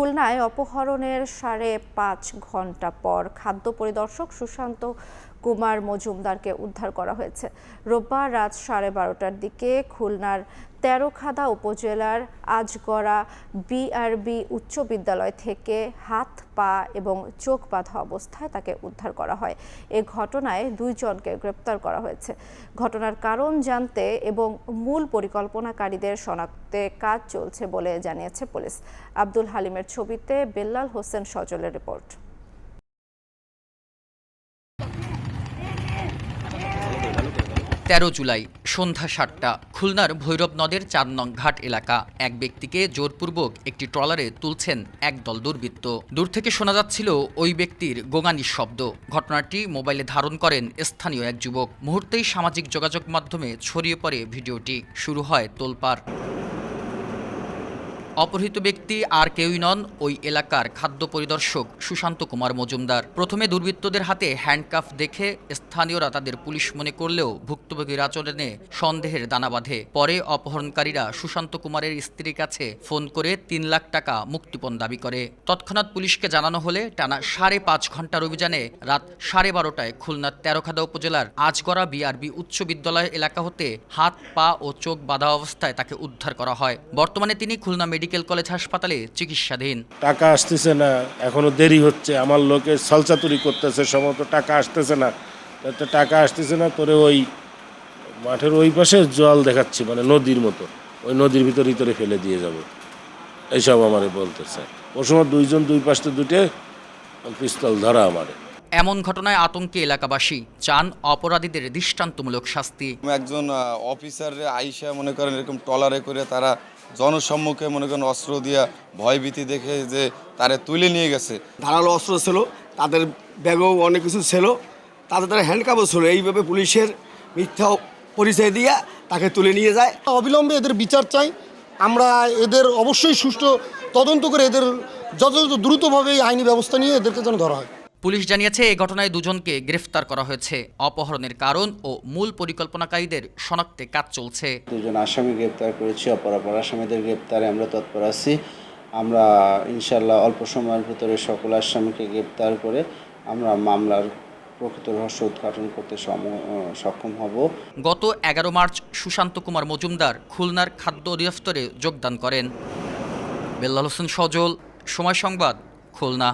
খুলনায় অপহরণের সাড়ে পাঁচ ঘণ্টা পর খাদ্য পরিদর্শক সুশান্ত কুমার মজুমদারকে উদ্ধার করা হয়েছে। রোববার রাত সাড়ে বারোটার দিকে খুলনার তেরোখাদা উপজেলার আজগড়া বিআরবি উচ্চ বিদ্যালয় থেকে হাত, পা এবং চোখ বাঁধা অবস্থায় তাকে উদ্ধার করা হয়। এ ঘটনায় দুইজনকে গ্রেপ্তার করা হয়েছে। ঘটনার কারণ জানতে এবং মূল পরিকল্পনাকারীদের শনাক্তে কাজ চলছে বলে জানিয়েছে পুলিশ। আব্দুল হালিমের ছবিতে বেল্লাল হোসেন সজলের রিপোর্ট। তেরো জুলাই, সন্ধ্যা সাতটা, খুলনার ভৈরব নদের চার নং ঘাট এলাকা। এক ব্যক্তিকে জোরপূর্বক একটি ট্রলারে তুলছেন একদল দুর্বৃত্ত। দূর থেকে শোনা যাচ্ছিল ওই ব্যক্তির গোঙানির শব্দ। ঘটনাটি মোবাইলে ধারণ করেন স্থানীয় এক যুবক। মুহূর্তেই সামাজিক যোগাযোগ মাধ্যমে ছড়িয়ে পড়ে ভিডিওটি। শুরু হয় তোলপাড়। অপহৃত ব্যক্তি আর কেউই নন ওই এলাকার খাদ্য পরিদর্শক সুশান্ত কুমার মজুমদার। প্রথমে দুর্বৃত্তদের হাতে হ্যান্ডকাফ দেখে স্থানীয়রা তাদের পুলিশ মনে করলেও ভুক্তভোগীর আচরণে সন্দেহের দানা বাঁধে। পরে অপহরণকারীরা সুশান্ত কুমারের স্ত্রীর কাছে ফোন করে তিন লাখ টাকা মুক্তিপণ দাবি করে। তৎক্ষণাৎ পুলিশকে জানানো হলে টানা সাড়ে পাঁচ ঘণ্টার অভিযানে রাত সাড়ে বারোটায় খুলনার তেরোখাদা উপজেলার আজগড়া বিআরবি উচ্চ বিদ্যালয় এলাকা হতে হাত, পা ও চোখ বাঁধা অবস্থায় তাকে উদ্ধার করা হয়। বর্তমানে তিনি খুলনা মেডিকেল কলেজ হাসপাতালে চিকিৎসাধীন। টাকা আসতেছে না, এখনও দেরি হচ্ছে। আমার লোকে সলচাতুরি করতেছে সম্ভবত টাকা আসতেছে না। তো টাকা আসতেছে না, তোরে ওই মাঠের ওই পাশে জল দেখাচ্ছি মানে নদীর মতো। ওই নদীর ভিতর ভিতরে ফেলে দিয়ে যাব। এইসব আমারে বলতেছে। ওর সময় দুইজন দুই পাশে দুটে পিস্তল ধরা আমারে। এমন ঘটনায় আতঙ্কে এলাকাবাসী চান অপরাধীদের দৃষ্টান্তমূলক শাস্তি। একজন অফিসার আইসা মনে করেন এরকম টলারে করে তারা জনসম্মুখে মনে করেন অস্ত্র দিয়া ভয়ভীতি দেখে যে তারে তুলে নিয়ে গেছে। ধারালো অস্ত্র ছিল তাদের ব্যাগও অনেক কিছু ছিল তাদের তারা হ্যান্ডকাপও ছিল। এইভাবে পুলিশের মিথ্যা পরিচয় দিয়ে তাকে তুলে নিয়ে যায়। অবিলম্বে এদের বিচার চাই। আমরা এদের অবশ্যই সুষ্ঠু তদন্ত করে এদের যথাযথ দ্রুতভাবে এই আইনি ব্যবস্থা নিয়ে এদেরকে যেন ধরা হয়। পুলিশ জানিয়েছে এই ঘটনায় দুজনকে গ্রেফতার করা হয়েছে। অপহরণের কারণ ও মূল পরিকল্পনাকারীদের শনাক্তে কাজ চলছে। দুজন আসামি গ্রেপ্তার করেছি অপরাপর আসামিদের গ্রেপ্তারে আমরা তৎপর আছি। আমরা ইনশাল্লাহ অল্প সময়ের ভিতরে সকল আসামিকে গ্রেপ্তার করে আমরা মামলার প্রকৃত রহস্য উদ্ঘাটন করতে সক্ষম হব। গত এগারো মার্চ সুশান্ত কুমার মজুমদার খুলনার খাদ্য অধিদপ্তরে যোগদান করেন। বেল্লাল হোসেন সজল সময় সংবাদ খুলনা।